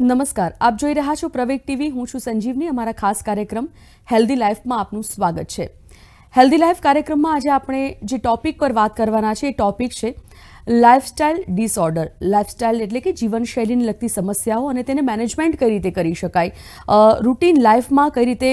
નમસ્કાર, આપ જોઈ રહ્યા છો પ્રવેગ ટીવી. હું છું સંજીવની. અમારા ખાસ કાર્યક્રમ હેલ્ધી લાઈફમાં આપનું સ્વાગત છે. હેલ્ધી લાઈફ કાર્યક્રમમાં આજે આપણે જે ટોપિક પર વાત કરવાના છે એ ટોપિક છે લાઇફસ્ટાઇલ ડિસઓર્ડર લાઇફસ્ટાઇલ એટલે કે જીવનશૈલીને લગતી સમસ્યાઓ અને તેને મેનેજમેન્ટ કઈ રીતે કરી શકાય? રૂટીન લાઈફમાં કઈ રીતે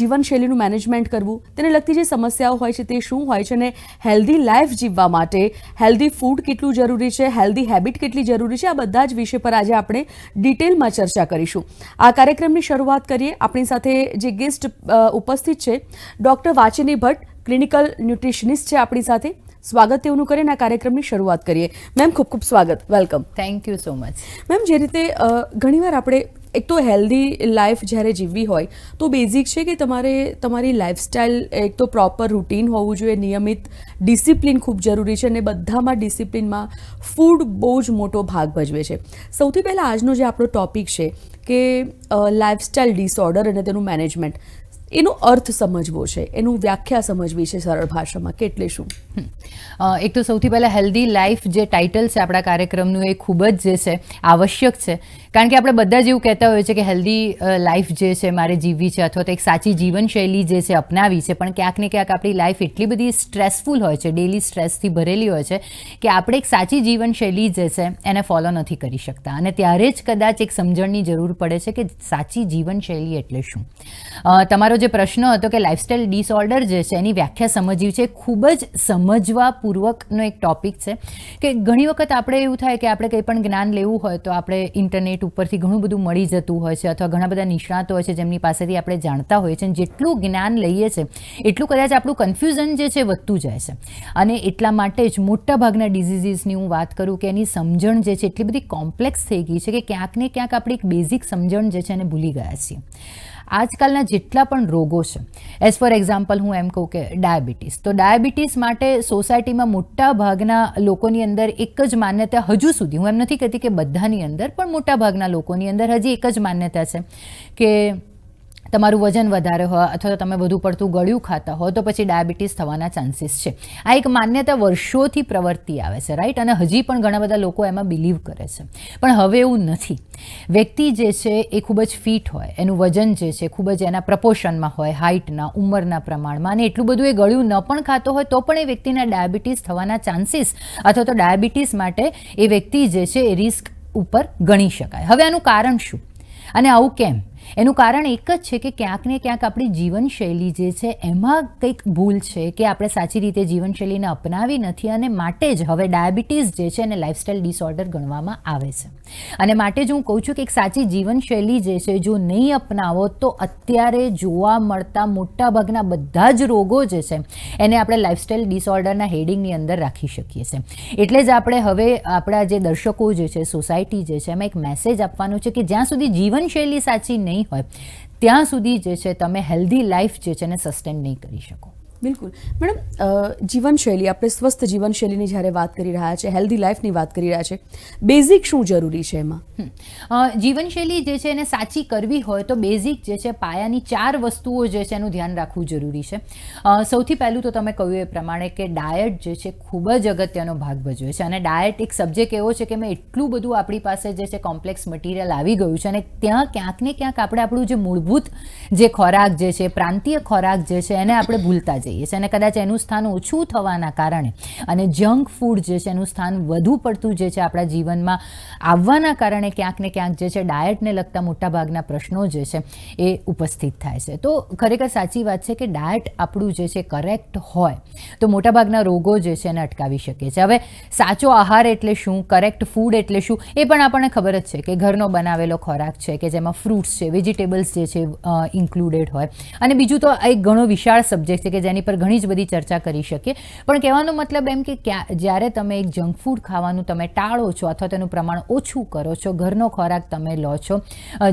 જીવનશૈલીનું મેનેજમેન્ટ કરવું? તેને લગતી જે સમસ્યાઓ હોય છે તે શું હોય છે અને હેલ્ધી લાઈફ જીવવા માટે હેલ્ધી ફૂડ કેટલું જરૂરી છે? હેલ્ધી હેબિટ કેટલી જરૂરી છે? આ બધા જ વિષય પર આજે આપણે ડિટેલમાં ચર્ચા કરીશું. આ કાર્યક્રમની શરૂઆત કરીએ. આપણી સાથે જે ગેસ્ટ ઉપસ્થિત છે doctor Vachini Bhatt clinical nutritionist છે આપણી સાથે. સ્વાગત તેઓનું કરીને આ કાર્યક્રમની શરૂઆત કરીએ. મેમ ખૂબ ખૂબ સ્વાગત. Welcome thank you so much ma'am જે રીતે ઘણીવાર આપણે એક તો હેલ્ધી લાઈફ જ્યારે જીવવી હોય તો બેઝિક છે કે તમારે તમારી લાઈફસ્ટાઈલ એક તો પ્રોપર રૂટીન હોવું જોઈએ નિયમિત ડિસિપ્લિન ખૂબ જરૂરી છે અને બધામાં ડિસિપ્લિનમાં ફૂડ બહુ જ મોટો ભાગ ભજવે છે. સૌથી પહેલાં આજનો જે આપણો ટોપિક છે કે લાઈફસ્ટાઈલ ડિસઓર્ડર અને તેનું મેનેજમેન્ટ એનો અર્થ સમજવો છે એનું વ્યાખ્યા સમજવી છે સરળ ભાષામાં. કેટલે શું? એક તો સૌથી પહેલાં હેલ્ધી લાઈફ જે ટાઇટલ છે આપણા કાર્યક્રમનું એ ખૂબ જ જે છે, આવશ્યક છે. કારણ કે આપણે બધા જ એવું કહેતા હોઈએ છીએ કે હેલ્ધી લાઈફ જે છે મારે જીવવી છે અથવા તો એક સાચી જીવનશૈલી જે છે અપનાવી છે, પણ ક્યાંક ને ક્યાંક આપણી લાઈફ એટલી બધી સ્ટ્રેસફુલ હોય છે ડેલી સ્ટ્રેસથી ભરેલી હોય છે કે આપણે એક સાચી જીવનશૈલી જે છે એને ફોલો નથી કરી શકતા. અને ત્યારે જ કદાચ એક સમજણની જરૂર પડે છે કે સાચી જીવનશૈલી એટલે શું? તમારો જે પ્રશ્ન હતો કે લાઇફસ્ટાઇલ ડિસઓર્ડર જે છે એની વ્યાખ્યા સમજવી છે ખૂબ જ સમજવાપૂર્વકનો એક ટોપિક છે કે ઘણી વખત આપણે એવું થાય કે આપણે કંઈ પણ જ્ઞાન લેવું હોય તો આપણે ઇન્ટરનેટ ઉપરથી ઘણું બધું મળી જતું હોય છે અથવા ઘણા બધા નિષ્ણાતો હોય છે જેમની પાસેથી આપણે જાણતા હોઈએ છીએ જેટલું જ્ઞાન લઈએ છીએ, એટલું કદાચ આપણું કન્ફ્યુઝન જે છે વધતું જાય છે. અને એટલા માટે જ મોટાભાગના ડિઝીઝીસની હું વાત કરું કે એની સમજણ જે છે એટલી બધી કોમ્પ્લેક્સ થઈ ગઈ છે કે ક્યાંક ને ક્યાંક આપણી એક બેઝિક સમજણ જે છે એને ભૂલી ગયા છીએ. આજકાલના જેટલા પણ રોગો છે. એઝ ફોર એક્ઝામ્પલ હું એમ કહું કે ડાયાબિટીસ. તો ડાયાબિટીસ માટે સોસાયટીમાં મોટા ભાગના લોકોની અંદર એક જ માન્યતા હજુ સુધી, હું એમ નથી કહેતી કે બધાની અંદર, પણ મોટા ભાગના લોકોની અંદર હજી એક જ માન્યતા છે કે તમારું વજન વધારે હોય અથવા તો તમે વધુ પડતું ગળ્યું ખાતા હો તો પછી ડાયાબિટીસ થવાના ચાન્સીસ છે. આ એક માન્યતા વર્ષોથી પ્રવર્તી આવે છે રાઈટ અને હજી પણ ઘણા બધા લોકો એમાં બિલીવ કરે છે. પણ હવે એવું નથી. વ્યક્તિ જે છે એ ખૂબ જ ફિટ હોય, એનું વજન જે છે ખૂબ જ એના પ્રપોર્શનમાં હોય હાઇટના ઉંમરના પ્રમાણમાં, અને એટલું બધું એ ગળ્યું ન પણ ખાતો હોય, તો પણ એ વ્યક્તિના ડાયાબિટીસ થવાના ચાન્સીસ અથવા તો ડાયાબિટીસ માટે એ વ્યક્તિ જે છે એ રિસ્ક ઉપર ગણી શકાય. હવે આનું કારણ શું? અને આવું કેમ? એનું કારણ એક જ છે કે ક્યાંક ને ક્યાંક આપણી જીવનશૈલી જે છે, એમાં કંઈક ભૂલ છે કે આપણે સાચી રીતે જીવનશૈલીને અપનાવી નથી અને માટે જ હવે ડાયાબિટીસ જે છે એને લાઇફસ્ટાઇલ ડિસઓર્ડર ગણવામાં આવે છે. અને માટે જ હું કહું છું કે એક સાચી જીવનશૈલી જે છે, જો નહીં અપનાવો તો અત્યારે જોવા મળતા મોટાભાગના બધા જ રોગો જે છે, એને આપણે લાઇફસ્ટાઇલ ડિસઓર્ડરના હેડિંગની અંદર રાખી શકીએ છીએ એટલે જ આપણે હવે આપણા જે દર્શકો જે છે, સોસાયટી જે છે, એમાં એક મેસેજ આપવાનો છે કે જ્યાં સુધી જીવનશૈલી સાચી નહીં હોય. ત્યાં સુધી જે છે તમે હેલ્ધી લાઈફ જે છે એને સસ્ટેન નહીં કરી શકો. બિલકુલ. મેડમ જીવનશૈલી, આપણે સ્વસ્થ જીવનશૈલીની જ્યારે વાત કરી રહ્યા છે હેલ્ધી લાઈફની વાત કરી રહ્યા છે બેઝિક શું જરૂરી છે એમાં. જીવનશૈલી જે છે એને સાચી કરવી હોય તો બેઝિક જે છે પાયાની ચાર વસ્તુઓ જે છે એનું ધ્યાન રાખવું જરૂરી છે. સૌથી પહેલું તો તમે કહ્યું એ પ્રમાણે કે ડાયટ જે છે ખૂબ જ અગત્યનો ભાગ ભજવે છે. અને ડાયટ એક સબ્જેક્ટ એવો છે કે મેં એટલું બધું આપણી પાસે જે છે કોમ્પ્લેક્સ મટીરિયલ આવી ગયું છે અને ત્યાં ક્યાંક ને ક્યાંક આપણે આપણું જે મૂળભૂત જે ખોરાક જે છે, પ્રાંતીય ખોરાક જે છે એને આપણે ભૂલતા જઈએ છીએ અને કદાચ એનું સ્થાન ઓછું થવાના કારણે અને જંક ફૂડ જે છે એનું સ્થાન વધુ પડતું જે છે આપણા જીવનમાં આવવાના કારણે ક્યાંક ને ક્યાંક જે છે ડાયટને લગતા મોટાભાગના પ્રશ્નો જે છે એ ઉપસ્થિત થાય છે. તો ખરેખર સાચી વાત છે કે ડાયટ આપણું જે છે કરેક્ટ હોય તો મોટાભાગના રોગો જે છે એને અટકાવી શકીએ છીએ હવે સાચો આહાર એટલે શું? કરેક્ટ ફૂડ એટલે શું? એ પણ આપણને ખબર જ છે કે ઘરનો બનાવેલો ખોરાક છે કે જેમાં ફ્રૂટ્સ છે, વેજીટેબલ્સ જે છે ઇન્ક્લુડેડ હોય. અને બીજું તો એક ઘણો વિશાળ સબ્જેક્ટ છે કે જેની પર ઘણી જ બધી ચર્ચા કરી શકીએ. પણ કહેવાનો મતલબ એમ કે જ્યારે તમે એક જંક ફૂડ ખાવાનું તમે ટાળો છો અથવા તેનું પ્રમાણ ઓછું કરો છો, ઘરનો ખોરાક તમે લો છો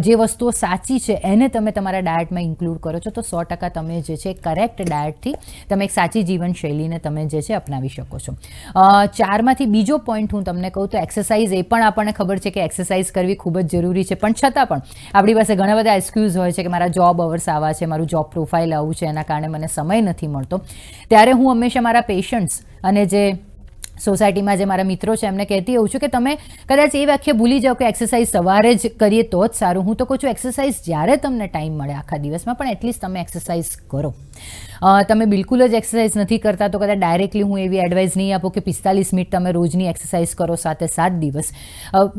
જે વસ્તુઓ સાચી છે એને તમે તમારા ડાયટમાં ઇન્ક્લુડ કરો છો, તો સો ટકા તમે જે છે કરેક્ટ ડાયટથી તમે એક સાચી જીવનશૈલીને તમે જે છે અપનાવી શકો છો. ચારમાંથી બીજો પોઈન્ટ હું તમને કહું તો એક્સરસાઇઝ એ પણ આપણને ખબર છે કે એક્સરસાઇઝ કરવી ખૂબ જ જરૂરી છે. પણ છતાં પણ આપણી પાસે ઘણા બધા એક્સક્યુઝ હોય છે કે મારા જોબ અવર્સ આવા છે, મારું જોબ પ્રોફાઇલ આવું છે, એના કારણે મને સમય નથી મળતો. ત્યારે હું હંમેશા મારા પેશન્ટ્સ અને જે સોસાયટીમાં જે મારા મિત્રો છે, એમને કહેતી હોઉં છું કે તમે કદાચ એ વ્યાખ્યા ભૂલી જાઓ કે એક્સરસાઇઝ સવારે જ કરીએ તો જ સારું. હું તો કહું છું એક્સરસાઇઝ જ્યારે તમને ટાઈમ મળે આખા દિવસમાં, પણ એટલીસ્ટ તમે એક્સરસાઇઝ કરો. તમે બિલકુલ જ એક્સરસાઇઝ નથી કરતા, તો કદાચ ડાયરેક્ટલી હું એવી એડવાઇસ નહીં આપું કે પિસ્તાલીસ મિનિટ તમે રોજની એક્સરસાઇઝ કરો સાથે સાત દિવસ.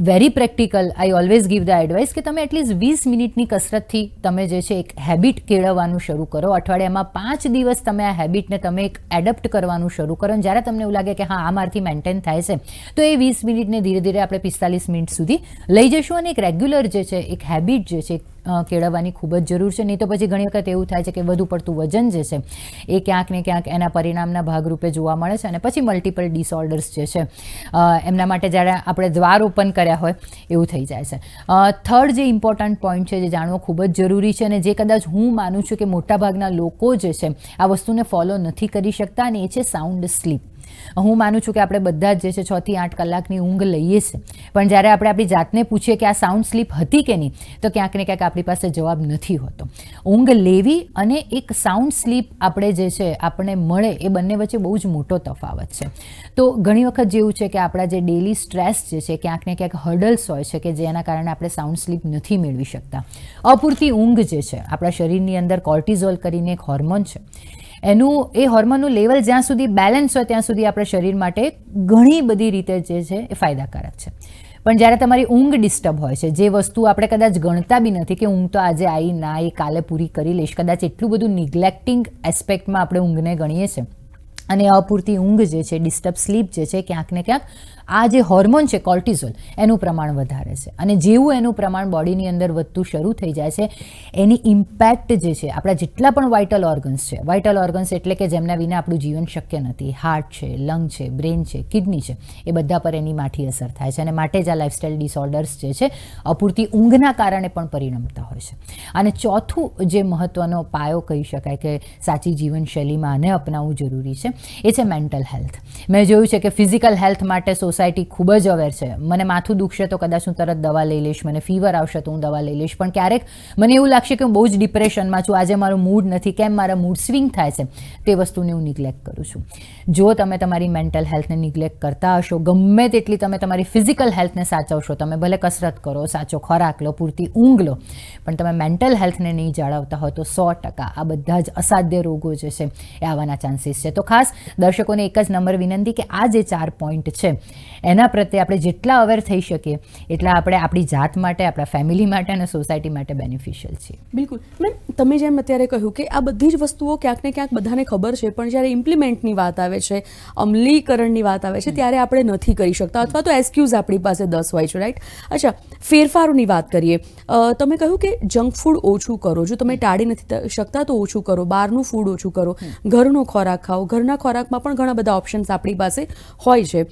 Very practical I always give the advice કે તમે એટલીસ્ટ વીસ મિનિટની કસરતથી તમે જે છે, એક હેબિટ કેળવવાનું શરૂ કરો. અઠવાડિયામાં પાંચ દિવસ તમે આ હેબિટને તમે એક એડપ્ટ કરવાનું શરૂ કરો. જ્યારે તમને એવું લાગે કે હા, આ મારથી મેન્ટેન થાય છે. તો એ વીસ મિનિટને ધીરે ધીરે આપણે પિસ્તાલીસ મિનિટ સુધી લઈ જઈશું અને એક રેગ્યુલર જે છે, એક હેબિટ જે છે કેળવવાની ખૂબ જ જરૂર છે. નહીં તો પછી ઘણી વખત એવું થાય છે કે વધુ પડતું વજન જે છે, એ ક્યાંક ને ક્યાંક એના પરિણામના ભાગરૂપે જોવા મળે છે અને પછી મલ્ટિપલ ડિસઓર્ડર્સ જે છે એમના માટે જ્યારે આપણે દ્વાર ઓપન કર્યા હોય, એવું થઈ જાય છે. થર્ડ જે ઇમ્પોર્ટન્ટ પોઈન્ટ છે જે જાણવો ખૂબ જ જરૂરી છે અને જે કદાચ હું માનું છું કે મોટાભાગના લોકો જે છે, આ વસ્તુને ફોલો નથી કરી શકતા અને એ છે સાઉન્ડ સ્લીપ હું માનું છું કે આપણે બધા જ જે છે છ થી આઠ કલાકની ઊંઘ લઈએ છીએ પણ જ્યારે આપણે આપણી જાતને પૂછીએ કે આ સાઉન્ડ સ્લીપ હતી કે નહીં, તો ક્યાંક ને ક્યાંક આપણી પાસે જવાબ નથી હોતો. ઊંઘ લેવી અને એક સાઉન્ડ સ્લીપ આપણે જે છે આપણને મળે એ બંને વચ્ચે બહુ જ મોટો તફાવત છે. તો ઘણી વખત જેવું છે કે આપણા જે ડેલી સ્ટ્રેસ જે છે ક્યાંક ને ક્યાંક હર્ડલ્સ હોય છે કે જેના કારણે આપણે સાઉન્ડ સ્લીપ નથી મેળવી શકતા. અપૂરતી ઊંઘ જે છે આપણા શરીરની અંદર કોર્ટિઝોલ કરીને એક હોર્મોન છે. એનું, એ હોર્મોનનું લેવલ જ્યાં સુધી બેલેન્સ હોય ત્યાં સુધી આપણા શરીર માટે ઘણી બધી રીતે જે છે એ ફાયદાકારક છે. પણ જ્યારે તમારી ઊંઘ ડિસ્ટર્બ હોય છે, જે વસ્તુ આપણે કદાચ ગણતા બી નથી કે ઊંઘ તો આજે આવી ના, એ કાલે પૂરી કરી લઈશ, કદાચ એટલું બધું નિગ્લેક્ટિંગ એસ્પેક્ટમાં આપણે ઊંઘને ગણીએ છીએ. અને અપૂરતી ઊંઘ જે છે ડિસ્ટર્બ સ્લીપ જે છે ક્યાંક ને ક્યાંક આ જે હોર્મોન છે, કોર્ટિઝોલ, એનું પ્રમાણ વધારે છે. અને જેવું એનું પ્રમાણ બોડીની અંદર વધતું શરૂ થઈ જાય છે, એની ઇમ્પેક્ટ જે છે, આપણા જેટલા પણ વાઇટલ ઓર્ગન્સ છે વાઇટલ ઓર્ગન્સ એટલે કે જેમના વિના આપણું જીવન શક્ય નથી હાર્ટ છે લંગ છે બ્રેન છે કિડની છે, એ બધા પર એની માઠી અસર થાય છે. અને માટે જ આ લાઇફસ્ટાઇલ ડિસઓર્ડર્સ જે છે, અપૂરતી ઊંઘના કારણે પણ પરિણમતા હોય છે. અને ચોથું જે મહત્ત્વનો પાયો કહી શકાય કે સાચી જીવનશૈલીમાં આને અપનાવવું જરૂરી છે, એ છે મેન્ટલ હેલ્થ મેં જોયું છે કે ફિઝિકલ હેલ્થ માટે સોસાયટી ખૂબ જ અવેર છે. મને માથું દુખશે તો કદાચ હું તરત દવા લઈ લઈશ, મને ફીવર આવશે તો હું દવા લઈ લઈશ. પણ ક્યારેક મને એવું લાગશે કે હું બહુ જ ડિપ્રેશનમાં છું, આજે મારું મૂડ નથી, કેમ મારા મૂડ સ્વિંગ થાય છે, તે વસ્તુને હું નિગ્લેક્ટ કરું છું. જો તમે તમારી મેન્ટલ હેલ્થને નિગ્લેક્ટ કરતા હશો, ગમે તેટલી તમે તમારી ફિઝિકલ હેલ્થને સાચવશો, તમે ભલે કસરત કરો, સાચો ખોરાક લો, પૂરતી ઊંઘ લો, પણ તમે મેન્ટલ હેલ્થને નહીં જાળવતા હો તો સો ટકા આ બધા જ અસાધ્ય રોગો જે છે એ આવવાના ચાન્સીસ છે. તો ખાસ દર્શકોને એક જ નંબર વિનંતી કે આ જે ચાર પોઈન્ટ છે એના પ્રત્યે આપણે જેટલા અવેર થઈ શકીએ, એટલા આપણે આપણી જાત માટે, આપણા ફેમિલી માટે અને સોસાયટી માટે બેનિફિશિયલ છે બિલકુલ. મેમ, તમે જેમ અત્યારે કહ્યું કે આ બધી જ વસ્તુઓ ક્યાંક ને ક્યાંક બધાને ખબર છે, પણ જ્યારે ઇમ્પ્લિમેન્ટની વાત આવે છે, અમલીકરણની વાત આવે છે, ત્યારે આપણે નથી કરી શકતા. અથવા તો એક્સક્યુઝ આપણી પાસે દસ હોય છે રાઈટ અચ્છા, ફેરફારોની વાત કરીએ. તમે કહ્યું કે જંક ફૂડ ઓછું કરો. જો તમે ટાળી નથી શકતા તો ઓછું કરો. બહારનું ફૂડ ઓછું કરો. ઘરનો ખોરાક ખાઓ. ઘરના ખોરાકમાં પણ ઘણા બધા ઓપ્શન્સ આપણી પાસે હોય છે.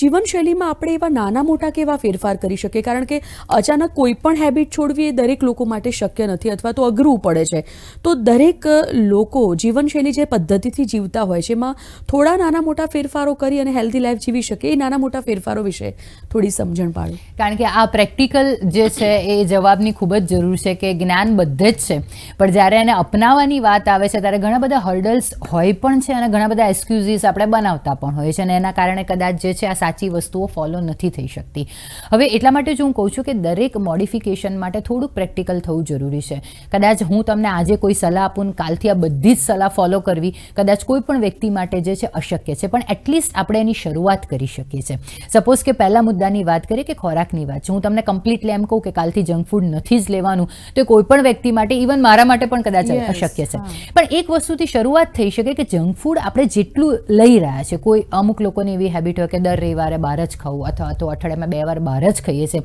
જીવનશૈલીમાં આપણે એવા નાના મોટા કે એવા ફેરફાર કરી શકીએ? કારણ કે અચાનક કોઈ પણ હેબિટ છોડવી એ દરેક લોકો માટે શક્ય નથી અથવા તો અઘરું પડે છે. તો દરેક લોકો જીવનશૈલી જે પદ્ધતિથી જીવતા હોય છે, એમાં થોડા નાના મોટા ફેરફારો કરી અને હેલ્ધી લાઈફ જીવી શકે એ નાના મોટા ફેરફારો વિશે થોડી સમજણ પાડો. કારણ કે આ પ્રેક્ટિકલ જે છે એ જવાબની ખૂબ જ જરૂર છે કે જ્ઞાન બધે જ છે. પણ જ્યારે એને અપનાવવાની વાત આવે છે, ત્યારે ઘણા બધા હર્ડલ્સ હોય પણ છે અને ઘણા બધા એક્સક્યુઝીસ આપણે બનાવતા પણ હોય છે અને એના કારણે કદાચ જે છે આ સાચી વસ્તુઓ ફોલો નથી થઈ શકતી. હવે એટલા માટે જ હું કહું છું કે દરેક મોડિફિકેશન માટે થોડુંક પ્રેક્ટિકલ થવું જરૂરી છે. કદાચ હું તમને આજે કોઈ સલાહ આપું કાલથી આ બધી જ સલાહ ફોલો કરવી કદાચ કોઈ પણ વ્યક્તિ માટે જે છે અશક્ય છે પણ એટલીસ્ટ આપણે એની શરૂઆત કરી શકીએ છીએ. સપોઝ કે પહેલા મુદ્દાની વાત કરીએ કે ખોરાકની વાત છે. હું તમને કમ્પ્લીટલી એમ કહું કે કાલથી જંક ફૂડ નથી જ લેવાનું તો કોઈ પણ વ્યક્તિ માટે ઇવન મારા માટે પણ કદાચ અશક્ય છે. પણ એક વસ્તુથી શરૂઆત થઈ શકે કે જંક ફૂડ આપણે જેટલું લઈ રહ્યા છે કોઈ અમુક લોકોની એવી હેબિટ હોય કે દર રવિવારે બહાર જ ખાવું અથવા તો અઠવાડિયામાં બે વાર બહાર જ ખાઈએ છીએ.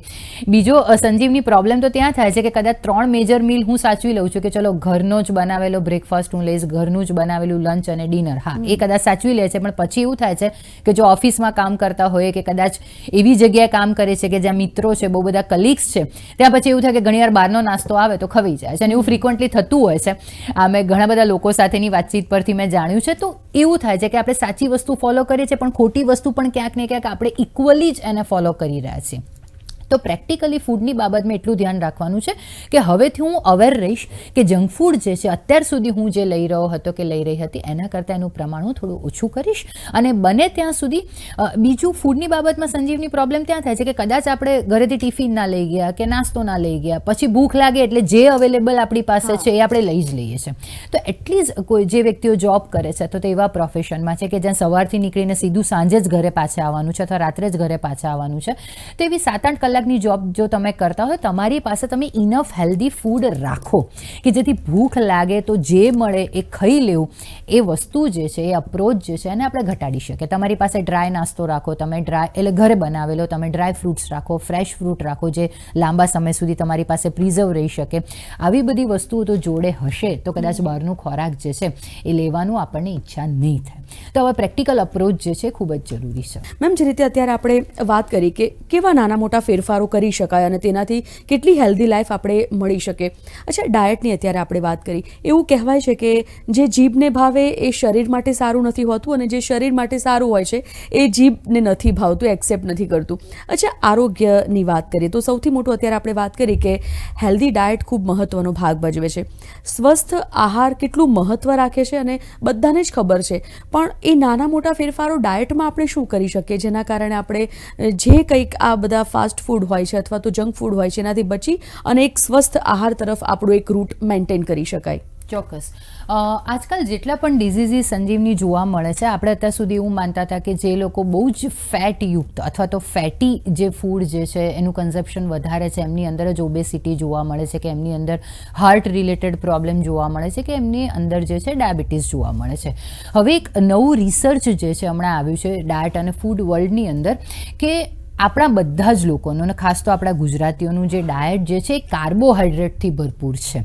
બીજો સંજીવની પ્રોબ્લેમ તો ત્યાં થાય છે કે કદાચ ત્રણ મેજર મીલ હું સાચવી લઉં છું કે ચલો ઘરનો જ બનાવેલો બ્રેકફાસ્ટ હું લઈશ ઘરનું જ બનાવેલું લંચ અને ડિનર હા એ કદાચ સાચવી લે છે પણ પછી એવું થાય છે કે જો ઓફિસમાં કામ કરતા હોય કે કદાચ એવી જગ્યાએ કામ કરે છે કે જ્યાં મિત્રો છે બહુ બધા કલીગ્સ છે ત્યાં પછી એવું થાય કે ઘણીવાર બહારનો નાસ્તો આવે તો ખવાઈ જાય છે અને એવું ફ્રિકવન્ટલી થતું હોય છે. આ મેં ઘણા બધા લોકો સાથેની વાતચીત પરથી મેં જાણ્યું છે. તો એવું થાય છે કે આપણે સાચી વસ્તુ ફોલો કરીએ છીએ પણ ખોટી વસ્તુ પણ ક્યાંક ને ક્યાંક આપણે ઇક્વલી જ એને ફોલો કરી રહ્યા છીએ. તો પ્રેક્ટિકલી ફૂડની બાબતમાં એટલું ધ્યાન રાખવાનું છે કે હવેથી હું અવેર રહીશ કે જંક ફૂડ જે છે અત્યાર સુધી હું જે લઈ રહ્યો હતો કે લઈ રહી હતી એના કરતાં એનું પ્રમાણ હું થોડું ઓછું કરીશ અને બને ત્યાં સુધી બીજું ફૂડની બાબતમાં સંજીવની પ્રોબ્લેમ ત્યાં થાય છે કે કદાચ આપણે ઘરેથી ટિફિન ના લઈ ગયા કે નાસ્તો ના લઈ ગયા પછી ભૂખ લાગે એટલે જે અવેલેબલ આપણી પાસે છે એ આપણે લઈ જ લઈએ છીએ. તો એટલીસ્ટ કોઈ જે વ્યક્તિઓ જોબ કરે છે તો તે એવા પ્રોફેશનમાં છે કે જ્યાં સવારથી નીકળીને સીધું સાંજે જ ઘરે પાછા આવવાનું છે અથવા રાત્રે જ ઘરે પાછા આવવાનું છે. તો એવી સાત આઠ કલાકની જોબ જો તમે કરતા હોય તમારી પાસે તમે ઇનફ હેલ્ધી ફૂડ રાખો. કે જેથી ભૂખ લાગે તો જે મળે એ ખાઈ લેવું. એ વસ્તુ જે છે એ અપ્રોચ જે છે એને આપણે ઘટાડી શકીએ. તમારી પાસે ડ્રાય નાસ્તો રાખો તમે ડ્રાય એટલે ઘરે બનાવેલો તમે ડ્રાય ફ્રૂટ્સ રાખો ફ્રેશ ફ્રૂટ રાખો જે લાંબા સમય સુધી તમારી પાસે પ્રિઝર્વ રહી શકે. આવી બધી વસ્તુઓ તો જોડે હશે તો કદાચ બહારનું ખોરાક જે છે એ લેવાનું આપણને ઈચ્છા નહીં થાય. તો હવે પ્રેક્ટિકલ અપ્રોચ જે છે ખૂબ જ જરૂરી છે. મેમ જે રીતે અત્યારે આપણે વાત કરી કે કેવા નાના મોટા ફેરફારો કરી શકાય અને તેનાથી કેટલી હેલ્ધી લાઈફ આપણે મળી શકે. અચ્છા ડાયટની અત્યારે આપણે વાત કરી. એવું કહેવાય છે કે જે જીભને ભાવે એ શરીર માટે સારું નથી હોતું અને જે શરીર માટે સારું હોય છે એ જીભને નથી ભાવતું એક્સેપ્ટ નથી કરતું. અચ્છા, આરોગ્યની વાત કરીએ તો સૌથી મોટું અત્યારે આપણે વાત કરી કે હેલ્ધી ડાયટ ખૂબ મહત્ત્વનો ભાગ ભજવે છે. સ્વસ્થ આહાર કેટલું મહત્ત્વ રાખે છે અને બધાને જ ખબર છે. પણ એ નાના મોટા ફેરફારો ડાયટમાં આપણે શું કરી શકીએ? જેના કારણે આપણે જે કંઈક આ બધા ફાસ્ટ ફૂડ હોય છે અથવા તો જંક ફૂડ હોય છે, એનાથી બચી અને એક સ્વસ્થ આહાર તરફ આપણું એક રૂટ મેન્ટેન કરી શકાય. ચોક્કસ. આજકાલ જેટલા પણ ડિઝીઝીસ સંજીવની જોવા મળે છે, આપણે અત્યાર સુધી એવું માનતા હતા કે જે લોકો બહુ જ ફેટયુક્ત અથવા તો ફેટી જે ફૂડ જે છે, એનું કન્ઝપ્શન વધારે છે, એમની અંદર જ ઓબેસિટી જોવા મળે છે, કે એમની અંદર હાર્ટ રિલેટેડ પ્રોબ્લેમ જોવા મળે છે, કે એમની અંદર જે છે ડાયાબિટીસ જોવા મળે છે. હવે એક નવું રિસર્ચ જે છે હમણાં આવ્યું છે ડાયટ અને ફૂડ વર્લ્ડની અંદર, કે આપણા બધા જ લોકોનું અને ખાસ તો આપણા ગુજરાતીઓનું જે ડાયટ જે છે એ કાર્બોહાઈડ્રેટથી ભરપૂર છે.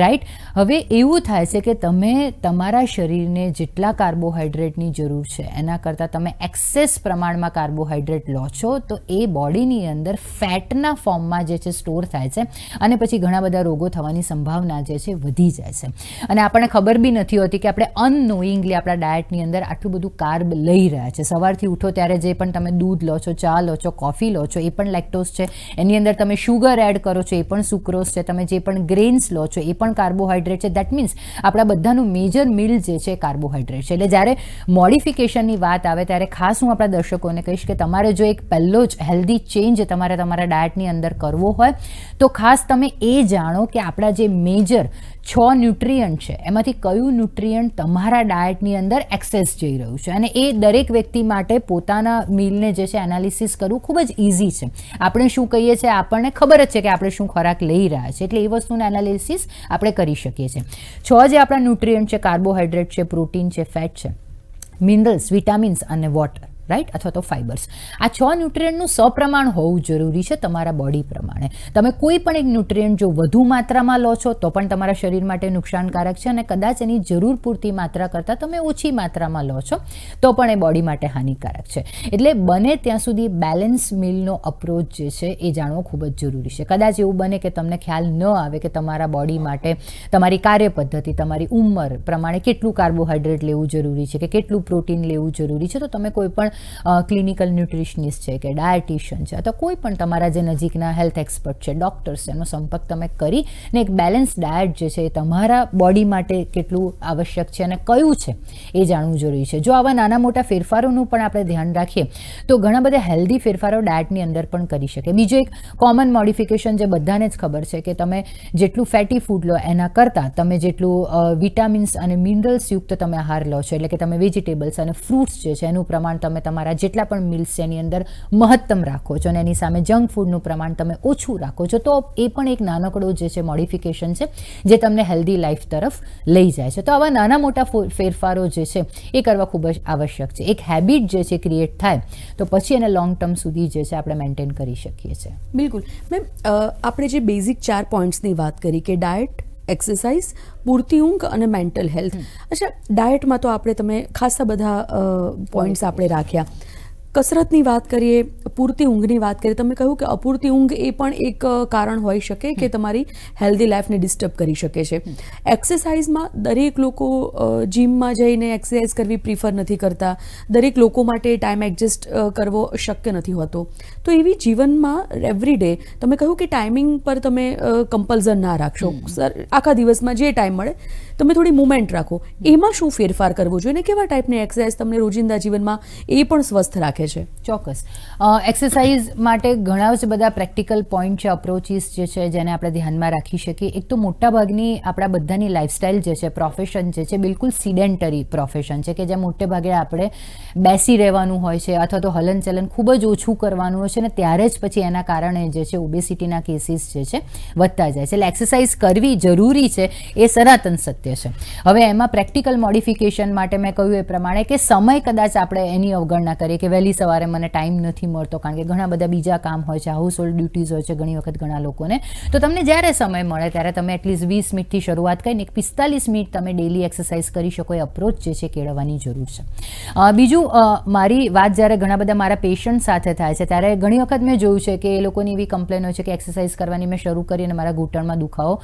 રાઈટ હવે એવું થાય છે કે તમે તમારા શરીરને જેટલા કાર્બોહાઈડ્રેટની જરૂર છે, એના કરતાં તમે એક્સેસ પ્રમાણમાં કાર્બોહાઈડ્રેટ લો છો, તો એ બોડીની અંદર ફેટના ફોર્મમાં જે છે સ્ટોર થાય છે અને પછી ઘણા બધા રોગો થવાની સંભાવના જે છે વધી જાય છે. અને આપણને ખબર બી નથી હોતી કે આપણે અનનોઈંગલી આપણા ડાયટની અંદર આટલું બધું કાર્બ લઈ રહ્યા છે. સવારથી ઉઠો ત્યારે જે પણ તમે દૂધ લો છો, ચા લો છો કોફી લો છો, એ પણ લેક્ટોઝ છે. એની અંદર તમે શુગર એડ કરો છો, એ પણ સુક્રોઝ છે. તમે જે પણ ગ્રેન્સ લો છો, એ પણ કાર્બોહાઈડ્રેટ છે. દેટ મીન્સ આપણા બધાનું મેજર મિલ જે છે કાર્બોહાઈડ્રેટ છે. એટલે જ્યારે મોડિફિકેશનની વાત આવે, ત્યારે ખાસ હું આપણા દર્શકોને કહીશ કે તમારે જો એક પહેલો જ હેલ્ધી ચેન્જ તમારે તમારા ડાયટની અંદર કરવો હોય, તો ખાસ તમે એ જાણો કે આપણા જે મેજર છ ન્યુટ્રિયન્ટ છે, એમાંથી કયું ન્યુટ્રિયન્ટ તમારા ડાયટની અંદર એક્સેસ જઈ રહ્યું છે. અને એ દરેક વ્યક્તિ માટે પોતાના મીલને જે છે એનાલિસિસ કરવું ખૂબ જ ઇઝી છે. આપણે શું કહીએ છીએ? આપણને ખબર જ છે કે આપણે શું ખોરાક લઈ રહ્યા છે. એટલે એ વસ્તુનું એનાલિસિસ આપણે કરી શકીએ છીએ. છ જે આપણા ન્યુટ્રિયન્ટ છે કાર્બોહાઈડ્રેટ છે પ્રોટીન છે ફેટ છે મિનરલ્સ વિટામિન્સ અને વોટર રાઈટ અથવા તો ફાઇબર્સ આ છ ન્યુટ્રિયન્ટનું સપ્રમાણ હોવું જરૂરી છે તમારા બોડી પ્રમાણે. તમે કોઈ પણ એક ન્યુટ્રિયન્ટ જો વધુ માત્રામાં લો છો, તો પણ તમારા શરીર માટે નુકસાનકારક છે અને કદાચ એની જરૂર પૂરતી માત્રા કરતાં તમે ઓછી માત્રામાં લો છો, તો પણ એ બોડી માટે હાનિકારક છે. એટલે બને ત્યાં સુધી બેલેન્સ મિલનો અપ્રોચ જે છે એ જાણવો ખૂબ જ જરૂરી છે. કદાચ એવું બને કે તમને ખ્યાલ ન આવે કે તમારા બોડી માટે તમારી કાર્ય પદ્ધતિ તમારી ઉંમર પ્રમાણે કેટલું કાર્બોહાઈડ્રેટ લેવું જરૂરી છે કે કેટલું પ્રોટીન લેવું જરૂરી છે, તો તમે કોઈ પણ ક્લિનિકલ ન્યુટ્રિશનિસ્ટ છે કે ડાયટિશિયન છે. અથવા કોઈ પણ તમારા જે નજીકના હેલ્થ એક્સપર્ટ છે ડૉક્ટર્સ છે, એનો સંપર્ક તમે કરી ને એક બેલેન્સ ડાયટ જે છે એ તમારા બોડી માટે કેટલું આવશ્યક છે અને કયું છે એ જાણવું જરૂરી છે. જો આવા નાના મોટા ફેરફારોનું પણ આપણે ધ્યાન રાખીએ, તો ઘણા બધા હેલ્ધી ફેરફારો ડાયટની અંદર પણ કરી શકે. બીજું એક કોમન મોડિફિકેશન જે બધાને જ ખબર છે કે તમે જેટલું ફેટી ફૂડ લો એના કરતાં તમે જેટલું વિટામિન્સ અને મિનરલ્સ યુક્ત તમે આહાર લો છો, એટલે કે તમે વેજીટેબલ્સ અને ફ્રૂટ્સ જે છે એનું પ્રમાણ તમે તમારા જેટલા પણ મિલ્સ છે એની અંદર મહત્તમ રાખો છો અને એની સામે જંક ફૂડનું પ્રમાણ તમે ઓછું રાખો છો, તો એ પણ એક નાનકડો જે છે મોડિફિકેશન છે, જે તમને હેલ્ધી લાઈફ તરફ લઈ જાય છે. તો આવા નાના મોટા ફેરફારો જે છે, એ કરવા ખૂબ જ આવશ્યક છે. એક હેબિટ જે છે ક્રિએટ થાય, તો પછી એને લોંગ ટર્મ સુધી જે છે આપણે મેન્ટેન કરી શકીએ છીએ. બિલકુલ. મેમ આપણે જે બેઝિક ચાર પોઈન્ટ્સની વાત કરી કે ડાયટ એક્સરસાઇઝ પૂરતી ઊંઘ અને મેન્ટલ હેલ્થ અચ્છા ડાયટમાં તો આપણે તમે ખાસા બધા પોઈન્ટ્સ આપણે રાખ્યા. કસરતની વાત કરીએ પૂરતી ઊંઘની વાત કરીએ તમે કહ્યું કે અપૂરતી ઊંઘ એ પણ એક કારણ હોઈ શકે કે તમારી હેલ્ધી લાઈફને ડિસ્ટર્બ કરી શકે છે. એક્સરસાઇઝમાં દરેક લોકો જીમમાં જઈને એક્સરસાઇઝ કરવી પ્રિફર નથી કરતા. દરેક લોકો માટે ટાઈમ એડજસ્ટ કરવો શક્ય નથી હોતો. તો એવી જીવનમાં એવરી ડે તમે કહ્યું કે ટાઈમિંગ પર તમે કમ્પલ્ઝન ના રાખશો. સર આખા દિવસમાં જે ટાઈમ મળે તમે થોડી મુમેન્ટ રાખો. એમાં શું ફેરફાર કરવો જોઈએ કેવા ટાઈપની એક્સરસાઇઝ તમને રોજિંદા જીવનમાં એ પણ સ્વસ્થ રાખે છે. ચોક્કસ. એક્સરસાઇઝ માટે ઘણા જ બધા પ્રેક્ટિકલ પોઈન્ટ છે અપ્રોચીસ જે છે, જેને આપણે ધ્યાનમાં રાખી શકીએ. એક તો મોટાભાગની આપણા બધાની લાઇફસ્ટાઇલ જે છે પ્રોફેશન જે છે, બિલકુલ સિડેન્ટરી પ્રોફેશન છે, કે જે મોટે ભાગે આપણે બેસી રહેવાનું હોય છે, અથવા તો હલનચલન ખૂબ જ ઓછું કરવાનું હોય છે, અને ત્યારે જ પછી એના કારણે જે છે ઓબેસિટીના કેસીસ જે છે, વધતા જાય છે. એટલે એક્સરસાઇઝ કરવી જરૂરી છે, એ સનાતન સત્ય છે. હવે એમાં પ્રેક્ટિકલ મોડિફિકેશન માટે મેં કહ્યું એ પ્રમાણે કે સમય કદાચ આપણે એની અવગણના કરીએ કે વહેલી સવારે મને ટાઈમ નથી મળતો, કારણ કે ઘણા બધા બીજા કામ હોય છે હાઉસ હોલ્ડ ડ્યુટીઝ હોય છે, ઘણી વખત ઘણા લોકોને. તો તમને જ્યારે સમય મળે, ત્યારે તમે એટલીસ્ટ વીસ મિનિટથી શરૂઆત કરીને પિસ્તાલીસ મિનિટ તમે ડેલી એક્સરસાઇઝ કરી શકો, એ અપ્રોચ જે છે કેળવવાની જરૂર છે. બીજું મારી વાત જ્યારે ઘણા બધા મારા પેશન્ટ સાથે થાય છે, ત્યારે ઘણી વખત મેં જોયું છે કે એ લોકોની એવી કમ્પ્લેન હોય છે કે એક્સરસાઇઝ કરવાની મેં શરૂ કરી અને મારા ઘૂંટણમાં દુખાવો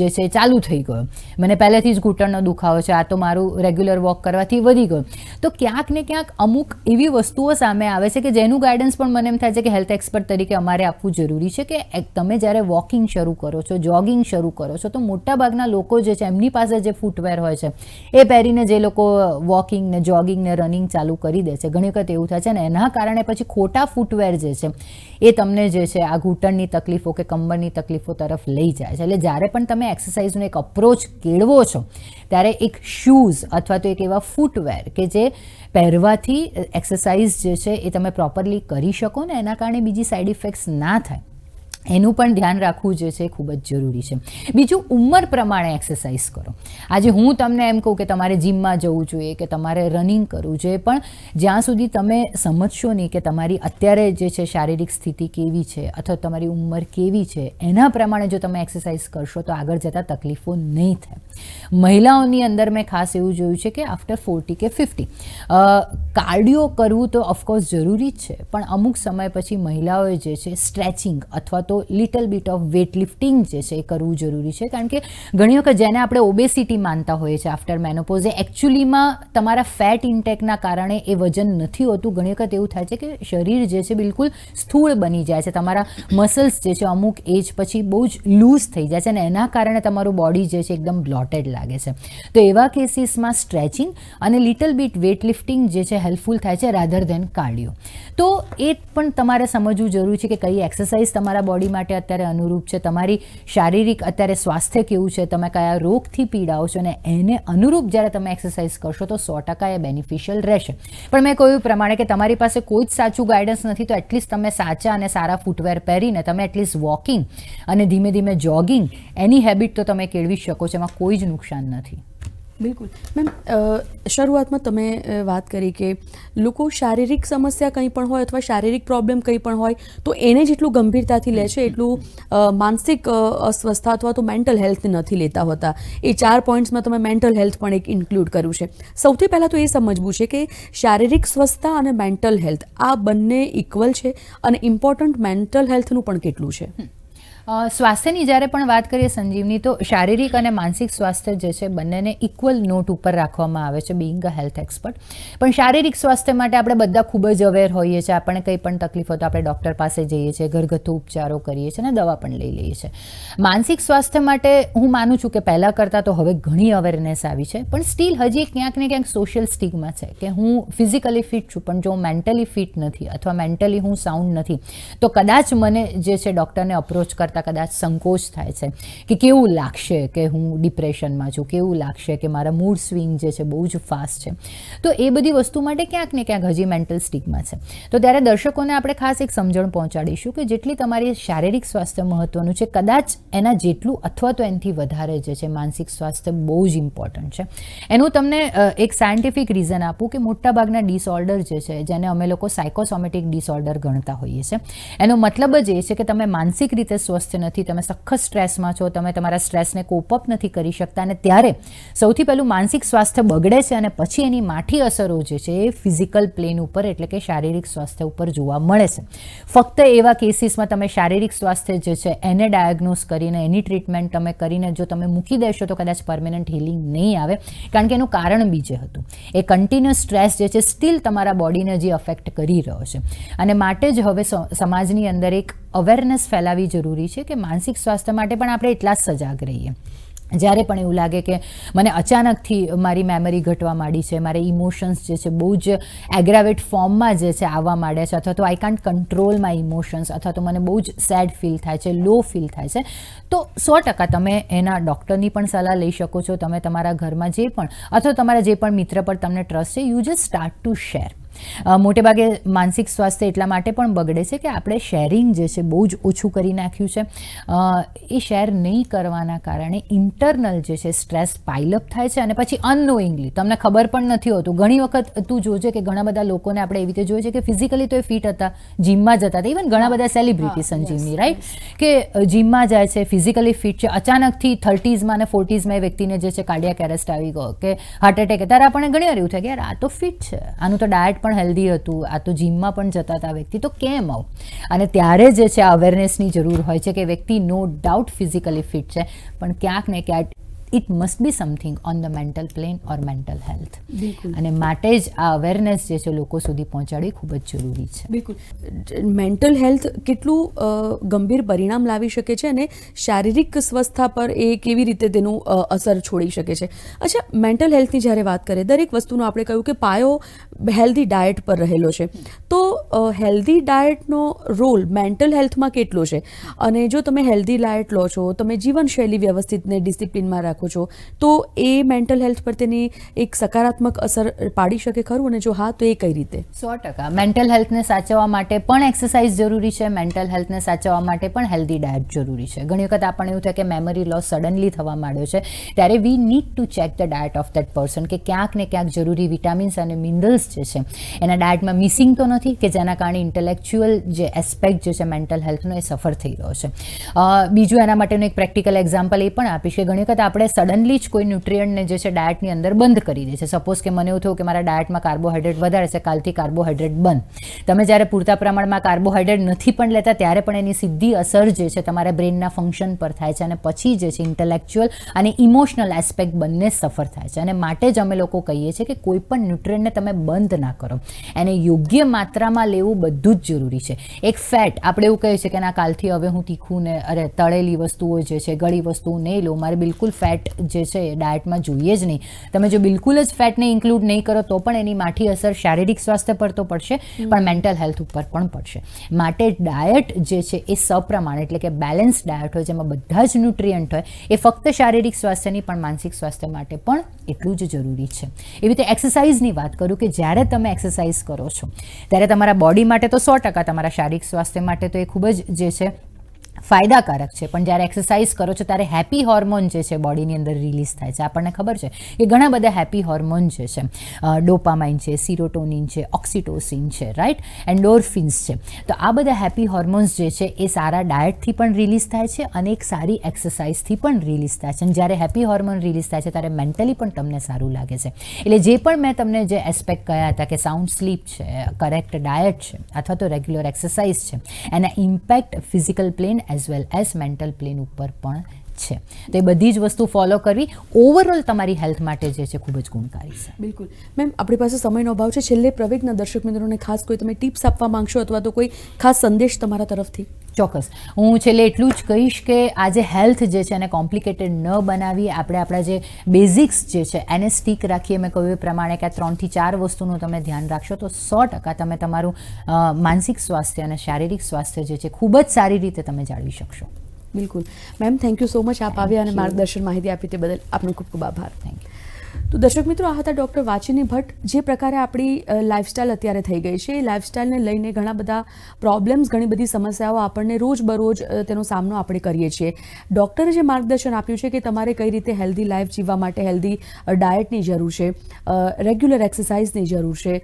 જે છે ચાલુ થઈ ગયો. મને પહેલેથી જ ઘૂંટણનો દુખાવો છે, આ તો મારું રેગ્યુલર વોક કરવાથી વધી ગયો. તો ક્યાંક ને ક્યાંક અમુક એવી વસ્તુઓ સામે આવે છે કે જેનું ગાઈડન્સ પણ મને એમ થાય છે કે હેલ્થ એક્સપર્ટ તરીકે અમારે આપવું જરૂરી છે કે તમે જ્યારે વોકિંગ શરૂ કરો છો જોગિંગ શરૂ કરો છો, તો મોટાભાગના લોકો જે છે, એમની પાસે જે ફૂટવેર હોય છે, એ પહેરીને જે લોકો વોકિંગ ને જોગિંગ ને રનિંગ ચાલુ કરી દે છે. ઘણી વખત એવું થાય છે ને એના કારણે પછી ખોટા ફૂટવેર જે છે, એ તમને જે છે, આ ઘૂંટણની તકલીફો કે કમરની તકલીફો તરફ લઈ જાય છે. એટલે જ્યારે પણ તમે એક્સરસાઇઝનો એક અપ્રોચ કેળવો છો, ત્યારે એક શૂઝ અથવા તો એક એવા ફૂટવેર કે જે પહેરવાથી એક્સરસાઇઝ જે છે એ તમે પ્રોપરલી કરી શકો ને, એના કારણે બીજી સાઈડ ઇફેક્ટ્સ ના થાય. એનું પણ ધ્યાન રાખવું જે છે ખૂબ જ જરૂરી છે. બીજું, ઉંમર પ્રમાણે એક્સરસાઇઝ કરો. આજે હું તમને એમ કહું કે તમારે જિમમાં જવું જોઈએ, કે તમારે રનિંગ કરવું જોઈએ, પણ જ્યાં સુધી તમે સમજશો નહીં કે તમારી અત્યારે જે છે શારીરિક સ્થિતિ કેવી છે અથવા તમારી ઉંમર કેવી છે, એના પ્રમાણે જો તમે એક્સરસાઇઝ કરશો તો આગળ જતાં તકલીફો નહીં થાય. મહિલાઓની અંદર મેં ખાસ એવું જોયું છે કે આફ્ટર ફોર્ટી કે ફિફ્ટી કાર્ડિયો કરવું તો ઓફકોર્સ જરૂરી જ છે, પણ અમુક સમય પછી મહિલાઓએ જે છે સ્ટ્રેચિંગ અથવા તો little bit of weight lifting જે છે એ કરવું જરૂરી છે. કારણ કે ઘણી વખત જેને આપણે ઓબેસિટી માનતા હોઈએ છીએ આફ્ટર મેનોપોઝ એ એકચ્યુઅલીમાં તમારા ફેટ ઇન્ટેકના કારણે એ વજન નથી હોતું. ઘણી વખત એવું થાય છે કે શરીર જે છે બિલકુલ સ્થૂળ બની જાય છે. તમારા મસલ્સ જે છે અમુક એજ પછી બહુ જ લૂઝ થઈ જાય છે અને એના કારણે તમારું બોડી જે છે એકદમ બ્લોટેડ લાગે છે. તો એવા કેસીસમાં સ્ટ્રેચિંગ અને લિટલ બીટ વેટ લિફ્ટિંગ જે છે હેલ્પફુલ થાય છે રાધર ધેન કાર્ડિયો તો એ પણ તમારે સમજવું જરૂરી છે કે કઈ એક્સરસાઇઝ તમારા બોડી માટે અત્યારે અનુરૂપ છે. તમારી શારીરિક અત્યારે સ્વાસ્થ્ય કેવું છે? તમે કયા રોગથી પીડાઓ છો? અને એને અનુરૂપ જ્યારે તમે એક્સરસાઇઝ કરશો તો સો ટકા એ બેનિફિશિયલ રહેશે. પણ મેં કહ્યું પ્રમાણે કે તમારી પાસે કોઈ જ સાચું ગાઈડન્સ નથી, તો એટલીસ્ટ તમે સાચા અને સારા ફૂટવેર પહેરીને તમે એટલીસ્ટ વોકિંગ અને ધીમે ધીમે જોગિંગ એની હેબિટ તો તમે કેળવી શકો છો. એમાં કોઈ જ નુકસાન નથી. બિલકુલ. મેમ શરૂઆતમાં તમે વાત કરી કે લોકો શારીરિક સમસ્યા કંઈ પણ હોય અથવા શારીરિક પ્રોબ્લેમ કંઈ પણ હોય, તો એને જેટલું ગંભીરતાથી લે છે એટલું માનસિક અસ્વસ્થતા અથવા તો મેન્ટલ હેલ્થ નથી લેતા હોતા. એ ચાર પોઈન્ટ્સમાં તમે મેન્ટલ હેલ્થ પણ એક ઇન્ક્લુડ કર્યું છે. સૌથી પહેલાં તો એ સમજવું છે કે શારીરિક સ્વસ્થતા અને મેન્ટલ હેલ્થ આ બંને ઇક્વલ છે અને ઇમ્પોર્ટન્ટ મેન્ટલ હેલ્થનું પણ કેટલું છે. સ્વાસ્થ્યની જ્યારે પણ વાત કરીએ સંજીવની, તો શારીરિક અને માનસિક સ્વાસ્થ્ય જે છે બંનેને ઇક્વલ નોટ ઉપર રાખવામાં આવે છે બિંગ અ હેલ્થ એક્સપર્ટ પણ શારીરિક સ્વાસ્થ્ય માટે આપણે બધા ખૂબ જ અવેર હોઈએ છીએ, આપણને કંઈ પણ તકલીફ હોય તો આપણે ડૉક્ટર પાસે જઈએ છીએ, ઘરગથ્થુ ઉપચારો કરીએ છીએ અને દવા પણ લઈ લઈએ છીએ. માનસિક સ્વાસ્થ્ય માટે હું માનું છું કે પહેલાં કરતાં તો હવે ઘણી અવેરનેસ આવી છે, પણ સ્ટીલ હજી ક્યાંક ને ક્યાંક સોશિયલ સ્ટિગમાં છે કે હું ફિઝિકલી ફિટ છું, પણ જો હું મેન્ટલી ફિટ નથી અથવા મેન્ટલી હું સાઉન્ડ નથી, તો કદાચ મને જે છે ડૉક્ટરને અપ્રોચ કરતાં કદાચ સંકોચ થાય છે. કે કેવું લાગશે કે હું ડિપ્રેશનમાં છું? કેવું લાગશે કે મારા મૂડ સ્વિંગ જે છે બહુ જ ફાસ્ટ છે? તો એ બધી વસ્તુ માટે ક્યાંક ને ક્યાંક હજી મેન્ટલ સ્ટિગમાં છે. તો ત્યારે દર્શકોને આપણે ખાસ એક સમજણ પહોંચાડીશું કે જેટલી તમારી શારીરિક સ્વાસ્થ્ય મહત્વનું છે, કદાચ એના જેટલું અથવા તો એનાથી વધારે જે છે માનસિક સ્વાસ્થ્ય બહુ જ ઇમ્પોર્ટન્ટ છે. એનું તમને એક સાયન્ટિફિક રીઝન આપું કે મોટાભાગના ડિસઓર્ડર જે છે, જેને અમે લોકો સાયકોસોમેટિક ડિસઓર્ડર ગણતા હોઈએ છીએ. એનો મતલબ જ એ છે કે તમે માનસિક રીતે સ્વસ્થ સ્વસ્થ નથી. તમે સખત સ્ટ્રેસમાં છો. તમે તમારા સ્ટ્રેસને કોપઅપ નથી કરી શકતા. અને ત્યારે સૌથી પહેલું માનસિક સ્વાસ્થ્ય બગડે છે અને પછી એની માઠી અસરો જે છે એ ફિઝિકલ પ્લેન ઉપર એટલે કે શારીરિક સ્વાસ્થ્ય ઉપર જોવા મળે છે. ફક્ત એવા કેસીસમાં તમે શારીરિક સ્વાસ્થ્ય જે છે એને ડાયગ્નોઝ કરીને, એની ટ્રીટમેન્ટ તમે કરીને જો તમે મૂકી દેશો તો કદાચ પરમેનન્ટ હિલિંગ નહીં આવે. કારણ કે એનું કારણ બીજે હતું. એ કન્ટિન્યુઅસ સ્ટ્રેસ જે છે સ્ટીલ તમારા બોડીને જે અફેક્ટ કરી રહ્યો છે. અને માટે જ હવે સમાજની અંદર એક અવેરનેસ ફેલાવી જરૂરી છે કે માનસિક સ્વાસ્થ્ય માટે પણ આપણે એટલા જ સજાગ રહીએ. જ્યારે પણ એવું લાગે કે મને અચાનકથી મારી મેમરી ઘટવા માંડી છે, મારે ઇમોશન્સ જે છે બહુ જ એગ્રાવેટ ફોર્મમાં જે છે આવવા માંડ્યા છે, અથવા તો I can't control my emotions અથવા તો મને બહુ જ સેડ ફીલ થાય છે લો ફીલ થાય છે, તો સો ટકા તમે એના ડૉક્ટરની પણ સલાહ લઈ શકો છો, તમે તમારા ઘરમાં જે પણ, અથવા તમારા જે પણ મિત્ર પર તમને ટ્રસ્ટ છે you just start to share મોટે ભાગે માનસિક સ્વાસ્થ્ય એટલા માટે પણ બગડે છે કે આપણે શેરિંગ જે છે બહુ જ ઓછું કરી નાખ્યું છે. એ શેર નહીં કરવાના કારણે ઇન્ટરનલ જે છે સ્ટ્રેસ પાઇલઅપ થાય છે અને પછી અનનોઈંગલી તમને ખબર પણ નથી હોતું. ઘણી વખત તું જોજે કે ઘણા બધા લોકોને આપણે એવી રીતે જોઈએ છે કે ફિઝિકલી તો એ ફિટ હતા જીમમાં જતા હતા. ઇવન ઘણા બધા સેલિબ્રિટી સંજીવની રાઈટ કે જીમમાં જાય છે ફિઝિકલી ફિટ છે. અચાનકથી થર્ટીઝમાં અને ફોર્ટીઝમાં એ વ્યક્તિને જે છે કાર્ડિયાક એરેસ્ટ આવી ગયો કે હાર્ટ એટેક ત્યારે આપણને ઘણી વાર એવું થાય કે યાર આ તો ફિટ છે. આનું તો ડાયટ પણ હેલ્ધી હતું. આ તો જીમમાં પણ જતા હતા વ્યક્તિ. તો કેમ આવું? અને ત્યારે જે છે અવેરનેસની જરૂર હોય છે કે વ્યક્તિ નો ડાઉટ ફિઝિકલી ફિટ છે. પણ ક્યાંક ને ક્યાંક it must be something on the mental plane or mental health અને માટે જ આ અવેરનેસ જે છે લોકો સુધી પહોંચાડવી ખૂબ જ જરૂરી છે. બિલકુલ. મેન્ટલ હેલ્થ કેટલું ગંભીર પરિણામ લાવી શકે છે અને શારીરિક સ્વસ્થતા પર એ કેવી રીતે તેનું અસર છોડી શકે છે? અચ્છા મેન્ટલ હેલ્થની જ્યારે વાત કરીએ દરેક વસ્તુનું આપણે કહ્યું કે પાયો હેલ્ધી ડાયટ પર રહેલો છે. તો હેલ્ધી ડાયટનો રોલ મેન્ટલ હેલ્થમાં કેટલો છે? અને જો તમે હેલ્ધી ડાયટ લો છો તમે જીવનશૈલી વ્યવસ્થિતને ડિસિપ્લિનમાં રાખો છો. તો એ મેન્ટલ હેલ્થ પર તેની એક સકારાત્મક અસર પાડી શકે ખરું અને જો હા, તો એ કઈ રીતે? સો ટકા. મેન્ટલ હેલ્થને સાચવવા માટે પણ એક્સરસાઇઝ જરૂરી છે. મેન્ટલ હેલ્થને સાચવવા માટે પણ હેલ્ધી ડાયટ જરૂરી છે. ઘણી વખત આપણને એવું થાય કે મેમરી લોસ સડનલી થવા માંડ્યો છે. ત્યારે we need to check the diet of that person કે ક્યાંક ને ક્યાંક જરૂરી વિટામિન્સ અને મિનરલ્સ જે છે, એના ડાયટમાં મિસિંગ તો નથી કે જેના કારણે ઇન્ટેલેક્ચ્યુઅલ જે એસ્પેક્ટ જે છે મેન્ટલ હેલ્થનો એ સફર થઈ રહ્યો છે. બીજું એના માટેનું એક પ્રેક્ટિકલ એક્ઝામ્પલ એ પણ આપીશ કે ઘણી વખત આપણે સડનલી જ કોઈ ન્યુટ્રિયન્ટને જે છે ડાયટની અંદર બંધ કરી દે છે. સપોઝ કે મને એવું થયું કે મારા ડાયટમાં કાર્બોહાઈડ્રેટ વધારે છે, કાલથી કાર્બોહાઈડ્રેટ બંધ. તમે જ્યારે પૂરતા પ્રમાણમાં કાર્બોહાઈડ્રેટ નથી પણ લેતા, ત્યારે પણ એની સીધી અસર જે છે તમારા બ્રેનના ફંક્શન પર થાય છે અને પછી જે છે ઇન્ટેલેક્ચ્યુઅલ અને ઇમોશનલ એસ્પેક્ટ બંને સફર થાય છે. અને માટે જ અમે લોકો કહીએ છીએ કે કોઈ પણ ન્યુટ્રિયન્ટને તમે બંધ ના કરો. એને યોગ્ય માત્રામાં લેવું બધું જ જરૂરી છે. એક ફેટ આપણે એવું કહીએ છીએ કે ના, કાલથી હવે હું તીખું ને, અરે, તળેલી વસ્તુઓ જે છે, ગળી વસ્તુઓ નહીં લઉં, મારે બિલકુલ ફેટ જે છે એ ડાયટમાં જોઈએ જ નહીં. તમે જો બિલકુલ જ ફેટને ઇન્ક્લુડ નહીં કરો, તો પણ એની માઠી અસર શારીરિક સ્વાસ્થ્ય પર તો પડશે, પણ મેન્ટલ હેલ્થ ઉપર પણ પડશે. માટે ડાયટ જે છે એ સપ્રમાણ, એટલે કે બેલેન્સ ડાયટ હોય, જેમાં બધા જ ન્યુટ્રિયન્ટ હોય, એ ફક્ત શારીરિક સ્વાસ્થ્યની, પણ માનસિક સ્વાસ્થ્ય માટે પણ એટલું જ જરૂરી છે. એવી રીતે એક્સરસાઇઝની વાત કરું કે જ્યારે તમે એક્સરસાઇઝ કરો છો, ત્યારે તમારા બોડી માટે તો સો ટકા તમારા શારીરિક સ્વાસ્થ્ય માટે તો એ ખૂબ જ જે છે ફાયદાકારક છે. પણ જ્યારે એક્સરસાઇઝ કરો છો, ત્યારે હેપી હોર્મોન જે છે બોડીની અંદર રિલીઝ થાય છે. આપણને ખબર છે કે ઘણા બધા હેપી હોર્મોન જે છે ડોપામાઇન છે સિરોટોનિન છે ઓક્સિટોસિન છે રાઈટ એન્ડોર્ફિન્સ છે. તો આ બધા હેપી હોર્મોન્સ જે છે, એ સારા ડાયટથી પણ રિલીઝ થાય છે અને એક સારી એક્સરસાઇઝથી પણ રિલીઝ થાય છે. અને જ્યારે હેપી હોર્મોન રિલીઝ થાય છે, ત્યારે મેન્ટલી પણ તમને સારું લાગે છે. એટલે જે પણ મેં તમને જે એસ્પેક્ટ કહ્યા હતા કે સાઉન્ડ સ્લીપ છે કરેક્ટ ડાયટ છે, અથવા તો રેગ્યુલર એક્સરસાઇઝ છે, એના impact physical plane as well as mental plane ઉપર પણ છે. તો એ બધી જ વસ્તુ ફોલો કરવી ઓવરઓલ તમારી હેલ્થ માટે જે છે ખૂબ જ ગુણકારી છે. બિલકુલ. મેમ આપણી પાસે સમયનો અભાવ છે. છેલ્લે પ્રવેગના દર્શક મિત્રોને ખાસ કોઈ તમે ટિપ્સ આપવા માંગશો અથવા તો કોઈ ખાસ સંદેશ તમારા તરફથી? ચોક્કસ. હું છેલ્લે એટલું જ કહીશ કે આજે હેલ્થ જે છે એને કોમ્પ્લિકેટેડ ન બનાવી. આપણે આપણા જે બેઝિક્સ જે છે એને સ્ટીક રાખીએ. મેં કહ્યું એ પ્રમાણે કે આ ત્રણથી ચાર વસ્તુનું તમે ધ્યાન રાખશો તો સો ટકા તમે તમારું માનસિક સ્વાસ્થ્ય અને શારીરિક સ્વાસ્થ્ય જે છે ખૂબ જ સારી રીતે તમે જાળવી શકશો. બિલકુલ. Ma'am thank you so much આપ આવ્યા અને માર્ગદર્શન માહિતી આપી તે બદલ આપનો ખૂબ ખૂબ આભાર. થેન્ક યુ તો દર્શક મિત્રો, આ હતા ડૉક્ટર વાચિની ભટ્ટ, જે પ્રકારે આપણી લાઇફસ્ટાઇલ અત્યારે થઈ ગઈ છે. એ લાઇફસ્ટાઇલને લઈને ઘણા બધા પ્રોબ્લેમ્સ ઘણી બધી સમસ્યાઓ આપણને રોજબરોજ બરોજ તેનો સામનો આપણે કરીએ છીએ. ડૉક્ટરે જે માર્ગદર્શન આપ્યું છે કે તમારે કઈ રીતે હેલ્ધી લાઈફ જીવવા માટે હેલ્ધી ડાયટની જરૂર છે રેગ્યુલર એક્સરસાઇઝની જરૂર છે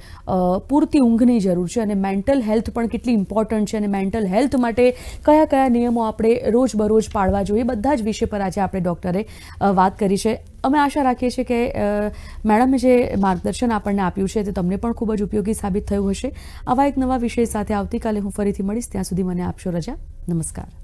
પૂરતી ઊંઘની જરૂર છે અને મેન્ટલ હેલ્થ પણ કેટલી ઇમ્પોર્ટન્ટ છે અને મેન્ટલ હેલ્થ માટે કયા કયા નિયમો આપણે રોજબરોજ પાળવા જોઈએ. બધા જ વિષય પર આજે આપણે ડૉક્ટરે વાત કરી છે. અમે આશા રાખીએ છીએ કે મેડમે જે માર્ગદર્શન આપણને આપ્યું છે તે તમને પણ ખૂબ જ ઉપયોગી સાબિત થયું હશે. આવા એક નવા વિષય સાથે આવતીકાલે હું ફરીથી મળીશ. ત્યાં સુધી મને આપશો રજા. નમસ્કાર.